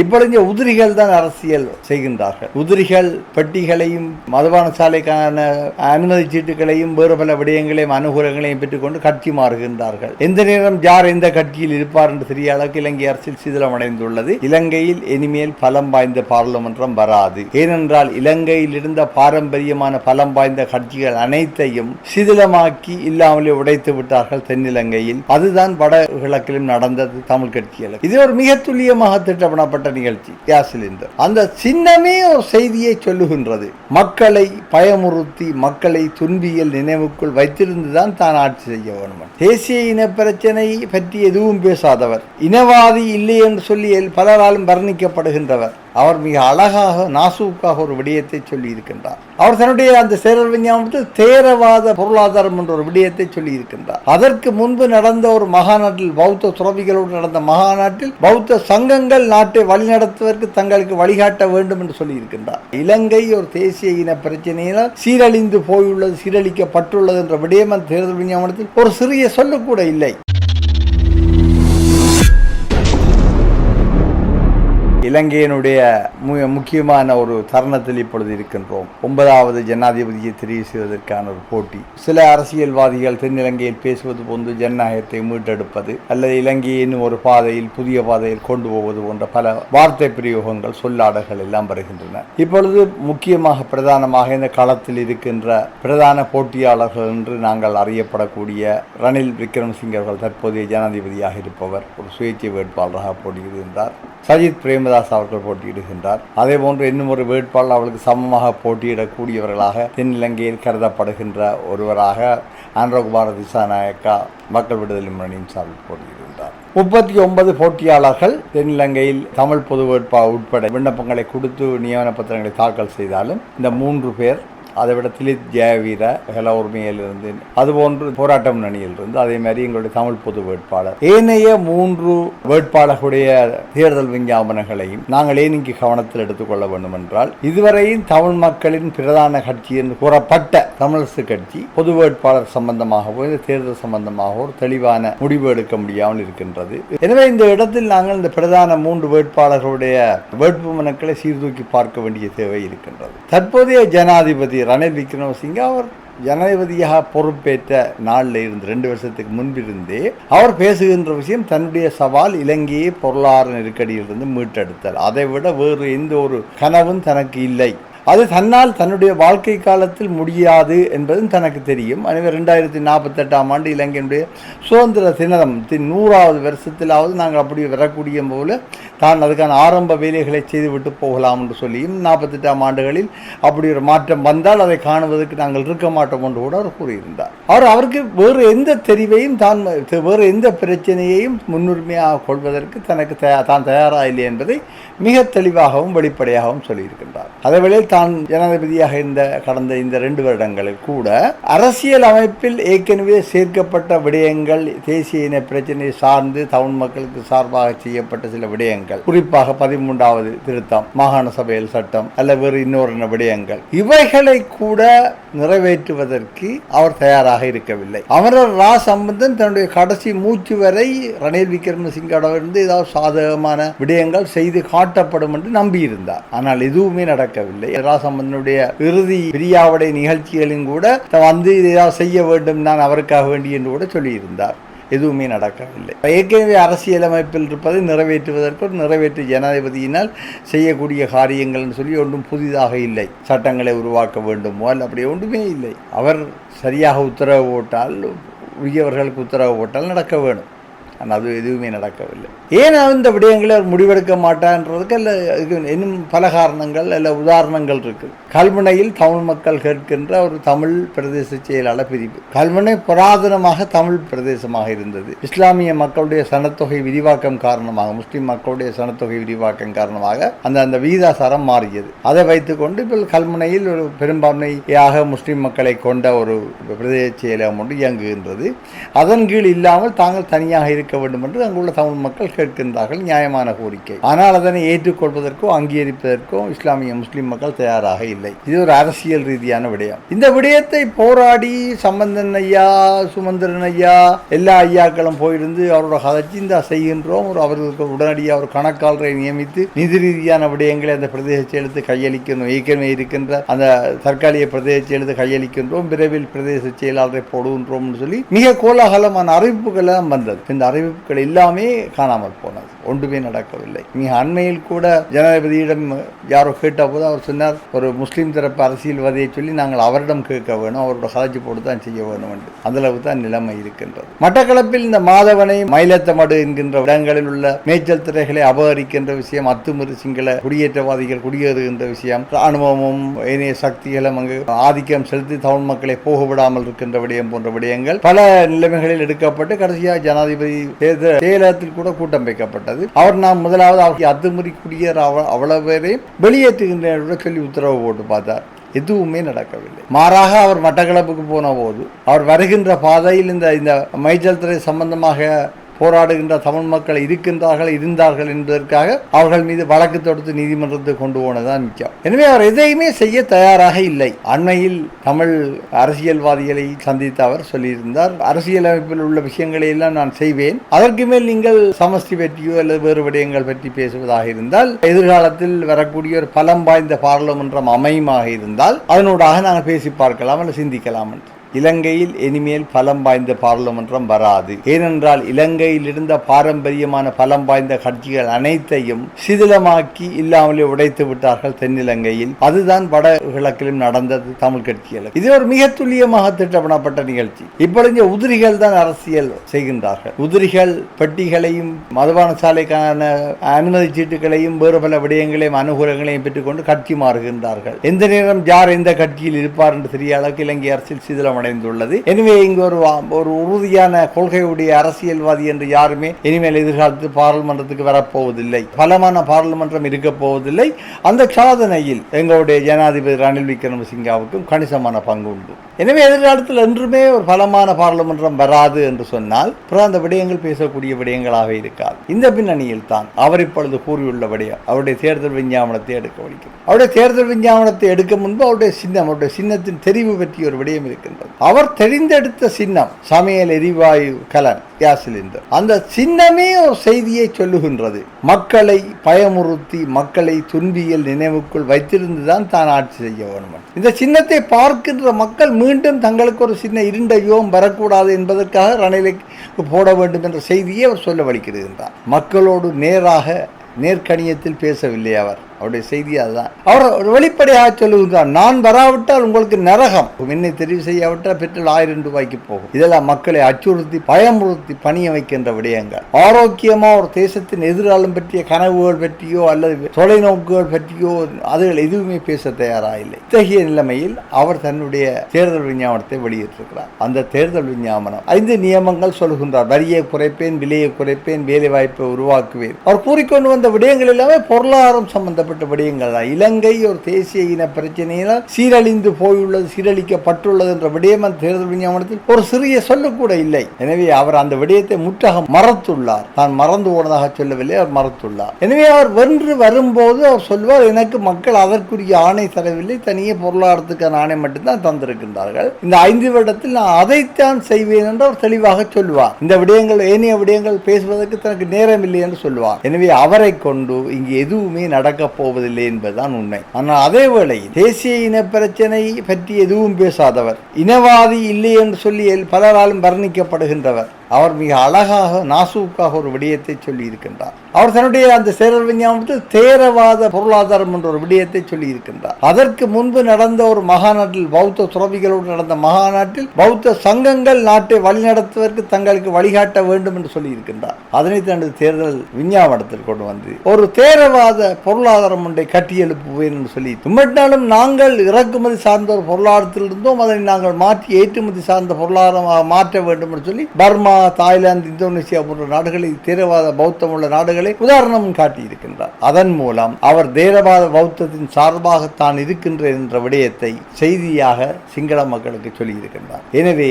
இப்பொழுது உதிரிகள் தான் அரசியல் செய்கின்றார்கள். உதிரிகள் பெட்டிகளையும் மதுபான சாலைக்கான அனுமதி சீட்டுகளையும் வேறு பல விடயங்களையும் அனுகூலங்களையும் பெற்றுக்கொண்டு கட்சி மாறுகின்றார்கள். எந்த நேரம் யார் எந்த கட்சியில் இருப்பார் என்று தெரிய அளவுக்கு இலங்கை அரசியல் சிதிலமடைந்துள்ளது. இலங்கையில் இனிமேல் பலம் வாய்ந்த பாராளுமன்றம் வராது. ஏனென்றால் இலங்கையில் இருந்த பாரம்பரியமான பலம் வாய்ந்த கட்சிகள் அனைத்தையும் சிதிலமாக்கி இல்லாமலே உடைத்து விட்டார்கள் தென்னிலங்கையில். அதுதான் வடகிழக்கிலும் நடந்தது தமிழ் கட்சிகள் இது ஒரு மிக துல்லியமாக திட்டமிடப்பட்ட நிகழ்ச்சி. கேஸ் சிலிண்டர் அந்த சின்னமே ஒரு செய்தியை சொல்லுகின்றது. மக்களை பயமுறுத்தி மக்களை துன்பியல் நினைவுக்குள் வைத்திருந்துதான் தான் ஆட்சி செய்ய வேண்டும் தேசிய இன பிரச்சனை பற்றி எதுவும் பேசாதவர். இனவாதி இல்லை என்று சொல்லி பலராலும் வர்ணிக்கப்படுகின்றவர். அவர் மிக அழகாக நாசூக்காக ஒரு விடயத்தை சொல்லி இருக்கின்றார் அவர் தன்னுடைய அந்த சேரல் விஞ்ஞானத்தில் தேரவாத பொருளாதாரம் என்ற ஒரு விடயத்தை சொல்லி இருக்கின்றார் அதற்கு முன்பு நடந்த ஒரு மகாநாட்டில் பௌத்த துறவிகளோடு நடந்த மகாநாட்டில் பௌத்த சங்கங்கள் நாட்டை வழிநடத்துவதற்கு தங்களுக்கு வழிகாட்ட வேண்டும் என்று சொல்லி இருக்கின்றார் இலங்கை ஒரு தேசிய இன பிரச்சனையினால் சீரழிந்து போயுள்ளது சீரழிக்கப்பட்டுள்ளது என்ற விடயம் அந்த தேர்தல் விஞ்ஞாபனத்தில் ஒரு சிறிய சொல்லு கூட இல்லை. இலங்கையினுடைய மு- முக்கியமான ஒரு தருணத்தில் இப்பொழுது இருக்கின்றோம். ஒன்பதாவது ஜனாதிபதியை தெரிவு செய்வதற்கான ஒரு போட்டி. சில அரசியல்வாதிகள் தென்னிலங்கையில் பேசுவது போன்று ஜனநாயகத்தை மீட்டெடுப்பது அல்லது இலங்கையை இன்னும் ஒரு பாதையில் புதிய பாதையில் கொண்டு போவது போன்ற பல வார்த்தை பிரயோகங்கள் சொல்லாடல்கள் எல்லாம் வருகின்றன. இப்பொழுது முக்கியமாக பிரதானமாக இந்த களத்தில் இருக்கின்ற பிரதான போட்டியாளர்கள் என்று நாங்கள் அறியப்படக்கூடிய ரணில் விக்ரமசிங்கே அவர்கள் தற்போதைய ஜனாதிபதியாக இருப்பவர் ஒரு சுயேட்சை வேட்பாளராக போட்டியிடுகின்றார் சஜித் பிரேமதாஸ் அவர்கள் போட்டியிடுகின்றார். அதே போன்று இன்னும் ஒரு வேட்பாளர் அவளுக்கு சமமாக போட்டியிடக்கூடியவர்களாக தென்னிலங்கையில் கருதப்படுகின்ற ஒருவராக ஆந்திரகுமார திசாநாயக்கா மக்கள் விடுதலை முன்னணியின் சார்பில் போட்டியிடுகின்றார். முப்பத்தி ஒன்பது போட்டியாளர்கள் தென்னிலங்கையில் தமிழ் பொது வேட்பாளர் உட்பட விண்ணப்பங்களை கொடுத்து நியமன பத்திரங்களை தாக்கல் செய்தாலும் இந்த மூன்று பேர் அதை விட திலித் ஜெயவீர ஹெல உரிமையிலிருந்து அதுபோன்று போராட்ட முன்னணியிலிருந்து அதே மாதிரி எங்களுடைய தமிழ் பொது வேட்பாளர். ஏனைய மூன்று வேட்பாளர்களுடைய தேர்தல் விஞ்ஞாபனங்களையும் நாங்கள் ஏன் இங்கு கவனத்தில் எடுத்துக்கொள்ள வேண்டும் என்றால் இதுவரையும் தமிழ் மக்களின் பிரதான கட்சி என்று கூறப்பட்ட தமிழரசு கட்சி பொது வேட்பாளர் சம்பந்தமாகவோ இந்த தேர்தல் சம்பந்தமாகவோ தெளிவான முடிவு எடுக்க முடியாமல் இருக்கின்றது. எனவே இந்த இடத்தில் நாங்கள் இந்த பிரதான மூன்று வேட்பாளர்களுடைய வேட்பு மனுக்களை சீர்தூக்கி பார்க்க வேண்டிய தேவை இருக்கின்றது. தற்போதைய ஜனாதிபதி ரணில் விக்ரமசிங்க அவர் ஜனாதிபதியாக பொறுப்பேற்ற நாளில் இருந்து ரெண்டு வருஷத்துக்கு முன்பிருந்தே அவர் பேசுகின்ற விஷயம் தன்னுடைய சவால் இலங்கையை பொருளாதார நெருக்கடியிலிருந்து மீட்டெடுத்தல் அதை விட வேறு எந்த ஒரு கனவும் தனக்கு இல்லை. அது தன்னால் தன்னுடைய வாழ்க்கை காலத்தில் முடியாது என்பதும் தனக்கு தெரியும். எனவே ரெண்டாயிரத்தி நாற்பத்தெட்டாம் ஆண்டு இலங்கையினுடைய சுதந்திர தினத்தின் நூறாவது வருஷத்திலாவது நாங்கள் அப்படி வரக்கூடிய போல தான் அதுக்கான ஆரம்ப வேலைகளை செய்துவிட்டு போகலாம் என்று சொல்லியும் நாற்பத்தெட்டாம் ஆண்டுகளில் அப்படி ஒரு மாற்றம் வந்தால் அதை காணுவதற்கு நாங்கள் இருக்க மாட்டோம் என்று கூட அவர் கூறியிருந்தார். அவர் அவருக்கு வேறு எந்த தெரிவையும் தான் வேறு எந்த பிரச்சனையையும் முன்னுரிமையாக கொள்வதற்கு தனக்கு தயா- தான் தயாராக இல்லை என்பதை மிக தெளிவாகவும் வெளிப்படையாகவும் சொல்லியிருக்கின்றார். அதேவேளையில் தான் ஜனாதிபதியாக இருந்த கடந்த இந்த ரெண்டு வருடங்களில் கூட அரசியல் அமைப்பில் ஏற்கனவே சேர்க்கப்பட்ட விடயங்கள் தேசிய இன பிரச்சனை சார்ந்து தமிழ் மக்களுக்கு சார்பாக செய்யப்பட்ட சில விடயங்கள் குறிப்பாக பதிமூன்றாவது திருத்தம் மாகாண சபையில் சட்டம் அல்ல வேறு இன்னொரு விடயங்கள் இவைகளை கூட நிறைவேற்றுவதற்கு அவர் தயாராக இருக்கவில்லை. அமரர் ரா சம்பந்தன் தன்னுடைய கடைசி மூச்சு வரை ரணில் விக்ரமசிங்கவிடமிருந்து ஏதாவது சாதகமான விடயங்கள் செய்து காட்டப்படும் என்று நம்பியிருந்தார். ஆனால் எதுவுமே நடக்கவில்லை. ராசம்பந்தனுடைய இறுதி பிரியாவடை நிகழ்ச்சிகளிலும் கூட வந்து இதை செய்ய வேண்டும் நான் அவருக்காக வேண்டி என்று கூட சொல்லியிருந்தார். எதுவுமே நடக்கவில்லை. ஏற்கனவே அரசியலமைப்பில் இருப்பதை நிறைவேற்றுவதற்கு ஒரு நிறைவேற்று ஜனாதிபதியினால் செய்யக்கூடிய காரியங்கள்னு சொல்லி ஒன்றும் புதிதாக இல்லை. சட்டங்களை உருவாக்க வேண்டுமோ அல்ல அப்படி ஒன்றுமே இல்லை. அவர் சரியாக உத்தரவு போட்டால் உரியவர்களுக்கு உத்தரவு போட்டால் நடக்க வேணும். ஆனால் அது எதுவுமே நடக்கவில்லை. ஏன் அந்த விடயங்களை அவர் முடிவெடுக்க மாட்டான்றதுக்கு இல்லை இன்னும் பல காரணங்கள் இல்லை உதாரணங்கள் இருக்குது கல்முனையில் தமிழ் மக்கள் கேட்கின்ற ஒரு தமிழ் பிரதேச செயலாளர் பிரிவு. கல்முனை புராதனமாக தமிழ் பிரதேசமாக இருந்தது. இஸ்லாமிய மக்களுடைய சனத்தொகை விரிவாக்கம் காரணமாக முஸ்லீம் மக்களுடைய சனத்தொகை விரிவாக்கம் காரணமாக அந்த அந்த விகிதாசாரம் மாறியது. அதை வைத்துக்கொண்டு இப்போ கல்முனையில் ஒரு பெரும்பான்மையாக முஸ்லீம் மக்களை கொண்ட ஒரு பிரதேச செயலகம் ஒன்று இயங்குகின்றது. அதன் கீழ் இல்லாமல் தாங்கள் தனியாக இருக்க அளிக்க வேண்டும் என்று அங்குள்ள தமிழ் மக்கள் கேட்கின்றார்கள் நியாயமான கோரிக்கை. ஆனால் அதனை ஏற்றுக்கொள்வதற்கோ அங்கீகரிப்பதற்கோ இஸ்லாமிய முஸ்லிம் மக்கள் தயாராக இல்லை. இது ஒரு அரசியல் ரீதியான விடயம். இந்த விடயத்தை போராடி சம்பந்தன் ஐயா சுமந்திரன் ஐயா எல்லா ஐயாக்களும் போயிருந்து அவரோட கதைச்சு இந்த செய்கின்றோம். ஒரு அவர்களுக்கு உடனடியாக ஒரு கணக்காளரை நியமித்து நிதி ரீதியான விடயங்களை அந்த பிரதேச செயலத்து கையளிக்கணும் ஏற்கனவே இருக்கின்ற அந்த தற்காலிக பிரதேச செயலத்து கையளிக்கின்றோம். விரைவில் பிரதேச செயலாளரை போடுகின்றோம்னு சொல்லி மிக கோலாகலமான அறிவிப்புகள் வந்தது. இந்த அறிவிப்புகள் எல்லாமே காணாமல் போனது. ஒன்றுமே நடக்கவில்லை. மிக அண்மையில் கூட ஜனாதிபதியிடம் யாரோ கேட்டபோது அவர் சொன்னார் ஒரு முஸ்லீம் தரப்பு அரசியல்வாதியை சொல்லி நாங்கள் அவரிடம் கேட்க வேணும் அவரோட கதைச்சு போட்டு தான் செய்ய வேணும் என்று. அந்த அளவுக்கு தான் நிலைமை இருக்கின்றது. மட்டக்களப்பில் இந்த மாதவனை மயிலத்தமடு என்கின்ற இடங்களில் உள்ள மேய்ச்சல் திரைகளை அபகரிக்கின்ற விஷயம் அத்துமீறி சிங்கள குடியேற்றவாதிகள் குடியேறுகின்ற விஷயம் ராணுவமும் ஏனைய சக்திகளும் அங்கு ஆதிக்கம் செலுத்தி தமிழ் மக்களை போக விடாமல் இருக்கின்ற விடயம் போன்ற விடயங்கள் பல நிலைமைகளில் எடுக்கப்பட்டு கடைசியாக ஜனாதிபதி தேர்தல் செயலகத்தில் கூட கூட்டம் வைக்கப்பட்டது. அவர் நாம் முதலாவது அவர் அத்துமுறை குடியேற அவ- அவ்வளவு பேரையும் வெளியேற்றுகின்ற சொல்லி உத்தரவு போட்டு பார்த்தார். எதுவுமே நடக்கவில்லை. மாறாக அவர் மட்டக்களப்புக்கு போன போது அவர் வருகின்ற பாதையில் இந்த இந்த மைச்சல் துறை சம்பந்தமாக போராடுகின்ற தமிழ் மக்கள் இருக்கின்றார்கள் இருந்தார்கள் என்பதற்காக அவர்கள் மீது வழக்கு தொடுத்து நீதிமன்றத்தை கொண்டு போனதுதான் மிச்சம் எனவே அவர் எதையுமே செய்ய தயாராக இல்லை. அண்மையில் தமிழ் அரசியல்வாதிகளை சந்தித்து அவர் சொல்லியிருந்தார் அரசியலமைப்பில் உள்ள விஷயங்களை எல்லாம் நான் செய்வேன். அதற்கு மேல் நீங்கள் சமஸ்தி பற்றியோ அல்லது வேறு விடயங்கள் பற்றி பேசுவதாக இருந்தால் எதிர்காலத்தில் வரக்கூடிய ஒரு பலம் வாய்ந்த பாராளுமன்றம் அமையுமாக இருந்தால் அதனூடாக நாங்கள் பேசி பார்க்கலாம் அல்லது சிந்திக்கலாம் என்று. இலங்கையில் இனிமேல் பலம் வாய்ந்த பாராளுமன்றம் வராது. ஏனென்றால் இலங்கையில் இருந்த பாரம்பரியமான பலம் வாய்ந்த கட்சிகள் அனைத்தையும் சிதிலமாக்கி இல்லாமலே உடைத்து விட்டார்கள் தென்னிலங்கையில். அதுதான் வட கிழக்கிலும் நடந்தது தமிழ் கட்சிகளுக்கு. இது ஒரு மிக துல்லியமாக திட்டமிடப்பட்ட நிகழ்ச்சி. இப்பொழுது உதிரிகள் தான் அரசியல் செய்கின்றார்கள். உதிரிகள் பெட்டிகளையும் மதுபான சாலைக்கான அனுமதி சீட்டுகளையும் வேறு பல விடயங்களையும் அனுகூலங்களையும் பெற்றுக்கொண்டு கட்சி மாறுகின்றார்கள். எந்த நேரம் யார் எந்த கட்சியில் இருப்பார் என்று தெரிய அளவுக்கு இலங்கை அரசியல் அடைந்துள்ளது எனவே இங்கு ஒரு ஒரு உறுதியான கொள்கையுடைய அரசியல்வாதி என்று யாருமே இனிமேல் எதிர்காலத்தில் பாராளுமன்றத்துக்கு வரப்போவதில்லை. பலமான பாராளுமன்றம் இருக்க போவதில்லை. அந்த சாதனையில் எங்களுடைய ஜனாதிபதி ரணில் விக்ரமசிங்காவுக்கும் கணிசமான பங்கு உண்டு. எனவே எதிர்காலத்தில் என்றுமே ஒரு பலமான பாராளுமன்றம் வராது என்று சொன்னால் அப்புறம் அந்த விடயங்கள் பேசக்கூடிய விடயங்களாக இருக்காது. இந்த பின்னணியில் தான் அவர் இப்பொழுது கூறியுள்ள விடயம் அவருடைய தேர்தல் விஞ்ஞாபனத்தை எடுக்க வைக்கும் அவருடைய தேர்தல் விஞ்ஞாபனத்தை எடுக்க முன்பு அவருடைய சின்னம் அவருடைய சின்னத்தின் தெரிவு பற்றிய ஒரு விடயம் இருக்கின்றது. அவர் தெரிந்தெடுத்த சின்னம் சமையல் எரிவாயு கலன் கேஸ் சிலிண்டர். அந்த சின்னமே ஒரு செய்தியை சொல்லுகின்றது. மக்களை பயமுறுத்தி மக்களை துன்பியல் நினைவுக்குள் வைத்திருந்துதான் தான் ஆட்சி செய்ய வேண்டும். இந்த சின்னத்தை பார்க்கின்ற மக்கள் மீண்டும் தங்களுக்கு ஒரு சின்ன இருண்ட யோகம் வரக்கூடாது என்பதற்காக ரணிலுக்கு போட வேண்டும் என்ற செய்தியை அவர் சொல்ல வலிக்கிறார் மக்களோடு நேராக நேர்கணியத்தில் பேசவில்லை அவர். அவருடைய செய்தி அதுதான். அவர் ஒரு வெளிப்படையாக சொல்லுகிறார் நான் வராவிட்டால் உங்களுக்கு நரகம். என்னை தெரிவு செய்யாவிட்டால் பெட்ரோல் ஆயிரம் ரூபாய்க்கு போகும். இதெல்லாம் மக்களை அச்சுறுத்தி பயமுறுத்தி பணிய வைக்கின்ற விடயங்கள். ஆரோக்கியமாக ஒரு தேசத்தின் எதிர்காலம் பற்றிய கனவுகள் பற்றியோ அல்லது தொலைநோக்குகள் பற்றியோ அதுகள் எதுவுமே பேச தயாராக இல்லை இத்தகைய நிலைமையில் அவர் தன்னுடைய தேர்தல் விஞ்ஞாபனத்தை வெளியிட்டிருக்கிறார். அந்த தேர்தல் விஞ்ஞாபனம் ஐந்து நியமங்கள் சொல்கின்றார். வரியை குறைப்பேன் விலையை குறைப்பேன் வேலை வாய்ப்பை உருவாக்குவேன். அவர் கூறிக்கொண்டு வந்த விடயங்கள் எல்லாமே பொருளாதாரம் சம்பந்தப்பட்ட விடயங்கள் தான். இலங்கை ஒரு தேசிய இன பிரச்சனையினால் சீரழிந்து போயுள்ளது சீரழிக்கப்பட்டுள்ளது என்ற விடயம் அந்த தேர்தல் விஞ்ஞாபனத்தில் ஒரு சிறிய சொல்லக்கூட இல்லை. எனவே அவர் அந்த விடயத்தை முற்றாக மறத்துள்ளார். தான் மறந்து போனதாக சொல்லவில்லை அவர் மறத்துள்ளார். எனவே அவர் வென்று வரும்போது அவர் சொல்வார் எனக்கு மக்கள் அதற்குரிய ஆணை தரவில்லை தனியே பொருளாதாரத்துக்கான ஆணை மட்டும்தான் தந்திருக்கின்றார்கள். இந்த ஐந்து வருடத்தில் நான் அதைத்தான் செய்வேன் என்று அவர் தெளிவாக சொல்வார். இந்த விடயங்கள் ஏனைய விடயங்கள் பேசுவதற்கு தனக்கு நேரம் இல்லை என்று சொல்வார். எனவே அவரை கொண்டு இங்கு எதுவுமே நடக்க போவதில்லை என்பதுதான் உண்மை. ஆனால் அதே தேசிய இன பிரச்சனை பற்றி எதுவும் பேசாதவர். இனவாதி இல்லை என்று சொல்லி பலராலும் வர்ணிக்கப்படுகின்றவர். அவர் மிக அழகாக நாசூக்காக ஒரு விடயத்தை சொல்லி இருக்கின்றார் அவர் தன்னுடைய அந்த சேரர் விஞ்ஞாபனத்தில் தேரவாத பொருளாதாரம் என்ற ஒரு விடயத்தை சொல்லி இருக்கின்றார் அதற்கு முன்பு நடந்த ஒரு மகாநாட்டில் பௌத்த துறவிகளோடு நடந்த மகாநாட்டில் பௌத்த சங்கங்கள் நாட்டை வழிநடத்துவதற்கு தங்களுக்கு வழிகாட்ட வேண்டும் என்று சொல்லி இருக்கின்றார் அதனை தனது தேர்தல் விஞ்ஞாபனத்தில் கொண்டு வந்து ஒரு தேரவாத பொருளாதாரம் ஒன்றை கட்டியெழுப்புவேன் என்று சொல்லி தும்மட்டாலும் நாங்கள் இறக்குமதி சார்ந்த ஒரு பொருளாதாரத்தில் இருந்தோம். அதனை நாங்கள் மாற்றி ஏற்றுமதி சார்ந்த பொருளாதாரமாக மாற்ற வேண்டும் என்று சொல்லி பர்மா தாய்லாந்து இந்தோனேசியா போன்ற நாடுகளை தீரவாத பௌத்தம் உள்ள நாடுகளை உதாரணம் காட்டியிருக்கின்றார். அதன் மூலம் அவர் தேரவாத பௌத்தத்தின் சார்பாக தான் என்ற விடயத்தை செய்தியாக சிங்கள மக்களுக்கு சொல்லியிருக்கின்றார். எனவே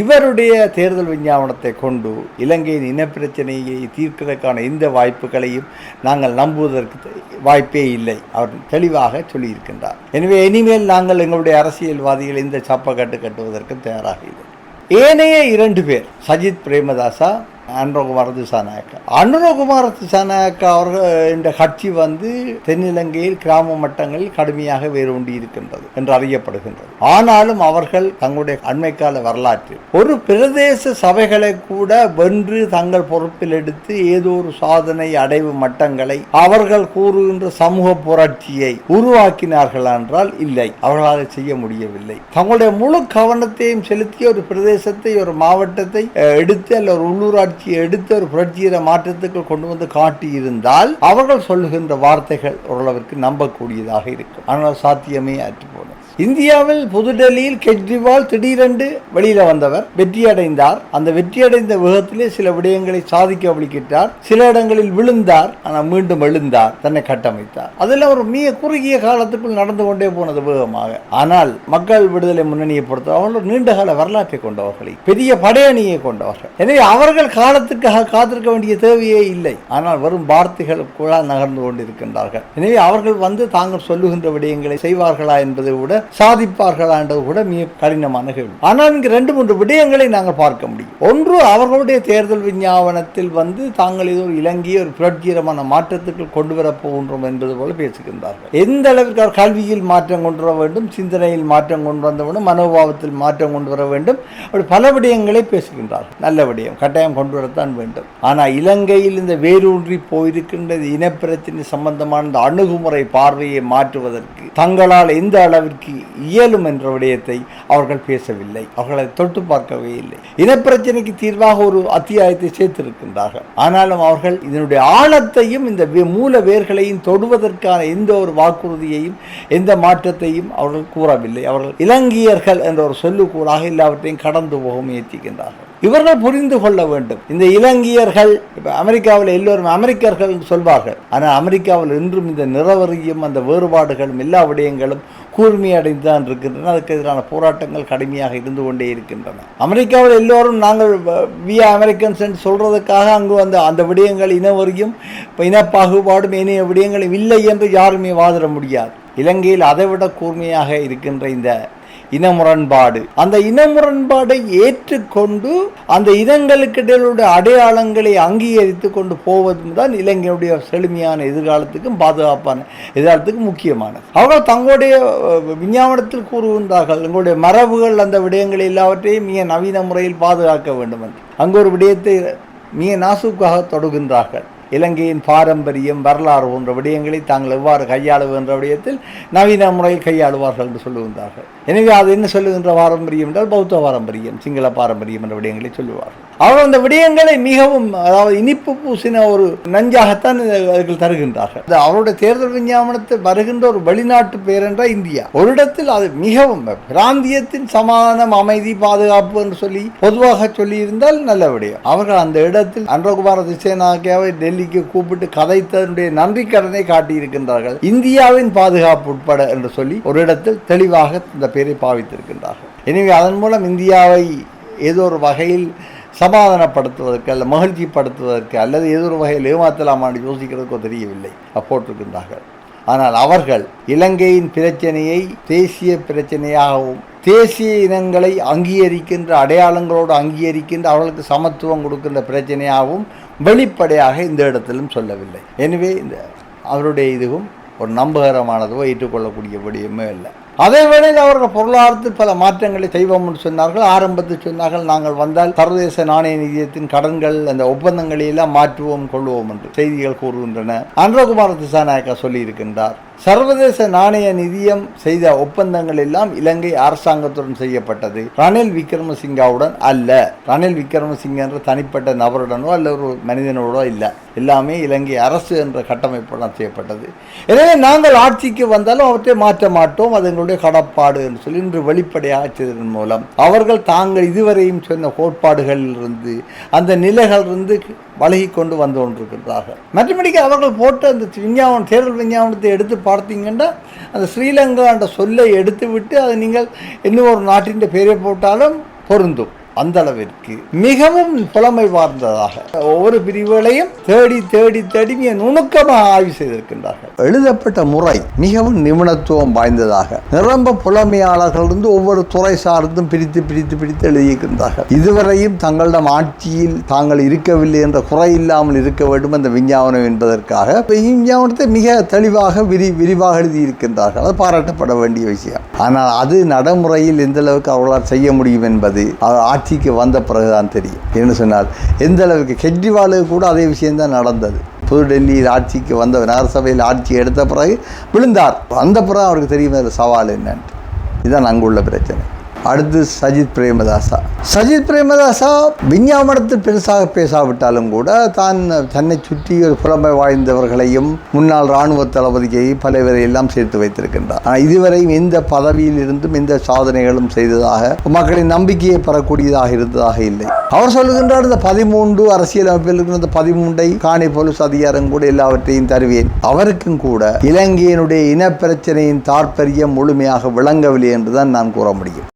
இவருடைய தேர்தல் விஞ்ஞாபனத்தை கொண்டு இலங்கையின் இனப்பிரச்சனையை தீர்ப்பதற்கான இந்த வாய்ப்புகளையும் நாங்கள் நம்புவதற்கு வாய்ப்பே இல்லை அவர் தெளிவாக சொல்லியிருக்கின்றார். எனவே இனிமேல் நாங்கள் எங்களுடைய அரசியல்வாதிகள் இந்த சாப்பாக்காட்டு கட்டுவதற்கு தயாராக இல்லை. ஏனைய இரண்டு பேர் சஜித் பிரேமதாசா அனுரகுமார திசாநாயக்கா அனுரகுமார திசாநாயக்கா அவர்கள் என்ற கட்சி வந்து தென்னிலங்கையில் கிராம மட்டங்களில் கடுமையாக வேரூண்டி இருக்கின்றது என்று அறியப்படுகின்றது. ஆனாலும் அவர்கள் தங்களுடைய அண்மைக்கால வரலாற்று ஒரு பிரதேச சபைகளை கூட வென்று தங்கள் பொறுப்பில் எடுத்து ஏதோ ஒரு சாதனை அடைவு மட்டங்களை அவர்கள் கூறுகின்ற சமூக புரட்சியை உருவாக்கினார்கள் என்றால் இல்லை. அவர்களால் செய்ய முடியவில்லை. தங்களுடைய முழு கவனத்தையும் செலுத்தி ஒரு பிரதேசத்தை ஒரு மாவட்டத்தை எடுத்து அல்ல ஒரு உள்ளூராட்சி உள்ளூராட்சியை எடுத்து ஒரு புரட்சியர மாற்றத்துக்கு கொண்டு வந்து காட்டியிருந்தால் அவர்கள் சொல்லுகின்ற வார்த்தைகள் ஓரளவிற்கு நம்பக்கூடியதாக இருக்கும். ஆனால் சாத்தியமே அற்று போனது இந்தியாவில் புதுடெல்லியில் கெஜ்ரிவால் திடீரென்று வெளியில வந்தவர் வெற்றி அடைந்தார். அந்த வெற்றி அடைந்த வேகத்திலே சில விடயங்களை சாதிக்க வலிக்கிட்டார். சில இடங்களில் விழுந்தார். ஆனால் மீண்டும் எழுந்தார். தன்னை கட்டமைத்தார். அதில் ஒரு மிக குறுகிய காலத்துக்குள் நடந்து கொண்டே போனது வேகமாக. ஆனால் மக்கள் விடுதலை முன்னணியை பொறுத்த அவர்கள் நீண்ட கால வரலாற்றை கொண்டவர்களை. பெரிய படையணியை கொண்டவர்கள். எனவே அவர்கள் காலத்துக்காக காத்திருக்க வேண்டிய தேவையே இல்லை. ஆனால் வெறும் வார்த்தைகளுக்குள்ள நகர்ந்து கொண்டிருக்கின்றார்கள். எனவே அவர்கள் வந்து தாங்கள் சொல்லுகின்ற விடயங்களை செய்வார்களா என்பதை விட சாதிப்பார்களா என்றது கூட மிக கடினமான கேள்வி. ஆனால் இங்கு ரெண்டு மூன்று விடயங்களை நாங்கள் பார்க்க முடியும். ஒன்று அவர்களுடைய தேர்தல் விஞ்ஞாபனத்தில் வந்து தாங்கள் ஏதோ ஒரு இலங்கையை ஒரு புரட்சிகரமான மாற்றத்துக்கு கொண்டு வரப் போகின்றோம் என்பது போல பேசுகின்றார்கள். எந்த அளவிற்கு அவர் கல்வியில் மாற்றம் கொண்டு வர வேண்டும் சிந்தனையில் மாற்றம் கொண்டு வந்த வேண்டும் மனோபாவத்தில் மாற்றம் கொண்டு வர வேண்டும் அப்படி பல விடயங்களை பேசுகின்றார்கள். நல்ல விடயம் கட்டாயம் கொண்டு வரத்தான் வேண்டும். ஆனால் இலங்கையில் இந்த வேரூன்றி போயிருக்கின்ற இனப்பிரச்சனை சம்பந்தமான இந்த அணுகுமுறை பார்வையை மாற்றுவதற்கு தங்களால் எந்த அளவிற்கு இயலும் என்ற விடயத்தை அவர்கள் பேசவில்லை. அவர்களை தொட்டு பார்க்கவே இல்லை. இனப்பிரச்சனைக்கு தீர்வாக ஒரு அத்தியாயத்தை சேர்த்திருக்கின்றார்கள். ஆனாலும் அவர்கள் இதனுடைய ஆழத்தையும் இந்த மூல வேர்களையும் தொடுவதற்கான எந்த ஒரு வாக்குறுதியையும் எந்த மாற்றத்தையும் அவர்கள் கூறவில்லை. அவர்கள் இலங்கையர்கள் என்ற ஒரு சொல்லுக்கூடாக எல்லாவற்றையும் கடந்து போக முயற்சிக்கின்றார்கள். இவர்கள் புரிந்து கொள்ள வேண்டும். இந்த இலங்கையர்கள் இப்போ அமெரிக்காவில் எல்லோரும் அமெரிக்கர்கள் சொல்வார்கள். ஆனால் அமெரிக்காவில் இன்றும் இந்த நிறவறியும் அந்த வேறுபாடுகளும் எல்லா விடயங்களும் கூர்மையடைந்து தான் இருக்கின்றன அதுக்கு எதிரான போராட்டங்கள் கடுமையாக இருந்து கொண்டே இருக்கின்றன. அமெரிக்காவில் எல்லோரும் நாங்கள் வி அமெரிக்கன்ஸ் என்று சொல்றதுக்காக அங்கு அந்த அந்த விடயங்கள் இனவரியும் இப்ப இனப்பாகுபாடும் இணைய விடயங்களும் இல்லை என்று யாருமே வாதிட முடியாது. இலங்கையில் அதைவிட கூர்மையாக இருக்கின்ற இந்த இன முரண்பாடு அந்த இன முரண்பாடை ஏற்றுக்கொண்டு அந்த இனங்களுக்கு இடையிலுடைய அடையாளங்களை அங்கீகரித்து கொண்டு போவதும் தான் இலங்கையுடைய செழுமையான எதிர்காலத்துக்கும் பாதுகாப்பான எதிர்காலத்துக்கும் முக்கியமானது. அவர்கள் தங்களுடைய விஞ்ஞானத்தில் விஞ்ஞாபனத்தில் கூறுகின்றார்கள் எங்களுடைய மரபுகள் அந்த விடயங்கள் எல்லாவற்றையும் மிக நவீன முறையில் பாதுகாக்க வேண்டும் என்று அங்கு ஒரு விடயத்தை மிக நாசுக்காக தொடுகின்றார்கள். இலங்கையின் பாரம்பரியம் வரலாறு போன்ற விடயங்களை தாங்கள் எவ்வாறு கையாளுவது என்ற விடயத்தில் நவீன முறையில் கையாளுவார்கள் என்று சொல்லுகின்றார்கள். எனவே அது என்ன சொல்லுகின்ற பாரம்பரியம் என்றால் பௌத்த பாரம்பரியம் சிங்கள பாரம்பரியம் என்ற விடயங்களை சொல்லுவார்கள். அவர் அந்த விடயங்களை மிகவும் அதாவது இனிப்பு பூசின ஒரு நஞ்சாகத்தான் அவர்கள் தருகின்றார்கள். அது அவருடைய தேர்தல் விஞ்ஞாபனத்தில் வருகின்ற ஒரு வெளிநாட்டு பேர் என்றால் இந்தியா. ஒரு இடத்தில் அது மிகவும் பிராந்தியத்தின் சமாதானம் அமைதி பாதுகாப்பு என்று சொல்லி பொதுவாக சொல்லியிருந்தால் நல்ல விடயம். அவர்கள் அந்த இடத்தில் அன்றகுமார திசேனாக்கியாவை டெல்லிக்கு கூப்பிட்டு கதைத்ததனுடைய நன்றி கடனை காட்டியிருக்கின்றார்கள். இந்தியாவின் பாதுகாப்பு உட்பட என்று சொல்லி ஒரு இடத்தில் தெளிவாக இந்த பேரை பாவித்திருக்கின்றார்கள். எனவே அதன் மூலம் இந்தியாவை ஏதோ ஒரு வகையில் சமாதானப்படுத்துவதற்கு அல்ல மகிழ்ச்சிப்படுத்துவதற்கு அல்லது ஏதோ ஒரு வகையில் ஏமாத்தலாமான்னு யோசிக்கிறதுக்கோ தெரியவில்லை. போட்டிருக்கின்றார்கள் ஆனால் அவர்கள் இலங்கையின் பிரச்சனையை தேசிய பிரச்சனையாகவும் தேசிய இனங்களை அங்கீகரிக்கின்ற அடையாளங்களோடு அங்கீகரிக்கின்ற அவர்களுக்கு சமத்துவம் கொடுக்கின்ற பிரச்சனையாகவும் வெளிப்படையாக இந்த இடத்திலும் சொல்லவில்லை. எனவே இந்த அவருடைய இதுவும் ஒரு நம்பகரமானதோ ஏற்றுக்கொள்ளக்கூடிய விடயமே இல்லை. அதே வேளையில் அவர்கள் பொருளாதாரத்தில் பல மாற்றங்களை செய்வோம் என்று சொன்னார்கள். ஆரம்பத்தில் சொன்னார்கள் நாங்கள் வந்தால் சர்வதேச நாணய நிதியத்தின் கடன்கள் அந்த ஒப்பந்தங்களை எல்லாம் மாற்றுவோம் கொள்வோம் என்று செய்திகள் கூறுகின்றன. அன்றகுமார திசாநாயக்கா சொல்லியிருக்கின்றார். சர்வதேச நாணய நிதியம் செய்த ஒப்பந்தங்கள் எல்லாம் இலங்கை அரசாங்கத்துடன் செய்யப்பட்டது. ரணில் விக்ரமசிங்காவுடன் அல்ல. ரணில் விக்ரமசிங்க என்ற தனிப்பட்ட நபருடனோ அல்ல ஒரு மனிதனோடோ இல்லை. எல்லாமே இலங்கை அரசு என்ற கட்டமைப்புடன் செய்யப்பட்டது. எனவே நாங்கள் ஆட்சிக்கு வந்தாலும் அவற்றை மாற்ற மாட்டோம். அது எங்களுடைய கடப்பாடு என்று சொல்லி இன்று வெளிப்படையாக செய்ததன் மூலம். அவர்கள் தாங்கள் இதுவரையும் சொன்ன கோட்பாடுகளிலிருந்து அந்த நிலைகளிலிருந்து வழகி கொண்டு வந்து கொண்டிருக்கின்றார்கள். மற்றபடிக்கு அவர்கள் போட்டு அந்த விஞ்ஞாபனம் தேர்தல் விஞ்ஞாபனத்தை எடுத்து பார்த்தீங்கன்னா அந்த ஸ்ரீலங்கா என்ற சொல்லை எடுத்து விட்டு அதை நீங்கள் இன்னும் ஒரு நாட்டின் பேரை போட்டாலும் பொருந்தும். அந்த அளவிற்கு மிகவும் புலமை வார்ந்ததாக ஒவ்வொரு பிரிவுகளையும் தேடி தேடி தேடி மிக நுணுக்கமாக ஆய்வு செய்திருக்கின்றார்கள். எழுதப்பட்ட முறை மிகவும் நிபுணத்துவம் வாய்ந்ததாக நிரம்ப புலமையாளர்கள் இருந்து ஒவ்வொரு துறை சார்ந்தும் பிரித்து பிரித்து பிரித்து எழுதியிருக்கின்றார்கள். இதுவரையும் தங்களிடம் ஆட்சியில் தாங்கள் இருக்கவில்லை என்ற குறை இல்லாமல் இருக்க வேண்டும் அந்த விஞ்ஞாபனம் என்பதற்காக இப்ப விஞ்ஞாபனத்தை மிக தெளிவாக விரி விரிவாக எழுதியிருக்கின்றார்கள். அது பாராட்டப்பட வேண்டிய விஷயம். ஆனால் அது நடைமுறையில் எந்த அளவுக்கு அவர்களால் செய்ய முடியும் என்பது ஆட்சிக்கு வந்த பிறகுதான் தெரியும். என்ன சொன்னால் எந்த அளவுக்கு கெஜ்ரிவாலுக்கு கூட அதே விஷயம்தான் நடந்தது. புதுடெல்லியில் ஆட்சிக்கு வந்த நகரசபையில் ஆட்சி எடுத்த பிறகு விழுந்தார். வந்த பிறகு அவருக்கு தெரியும் சவால் என்னன்ட்டு. இதுதான் அங்குள்ள பிரச்சனை. அடுத்து சஜித் பிரேமதாசா. சஜித் பிரேமதாசா விஞ்ஞாபனத்து பெருசாக பேசாவிட்டாலும் கூட தான் தன்னை சுற்றி ஒரு புலமை வாய்ந்தவர்களையும் முன்னாள் இராணுவ தளபதியையும் பலவரை எல்லாம் சேர்த்து வைத்திருக்கின்றார். ஆனால் இதுவரையும் எந்த பதவியில் இருந்தும் எந்த சாதனைகளும் செய்ததாக மக்களின் நம்பிக்கையை பெறக்கூடியதாக இருந்ததாக இல்லை. அவர் சொல்லுகின்றார் இந்த பதிமூன்று அரசியல் அமைப்பில் இருக்கிற இந்த பதிமூன்றை காணி போலீஸ் அதிகாரம் கூட எல்லாவற்றையும் தருவேன். அவருக்கும் கூட இலங்கையினுடைய இன பிரச்சனையின் தாற்பயம் முழுமையாக விளங்கவில்லை என்றுதான் நான் கூற முடியும்.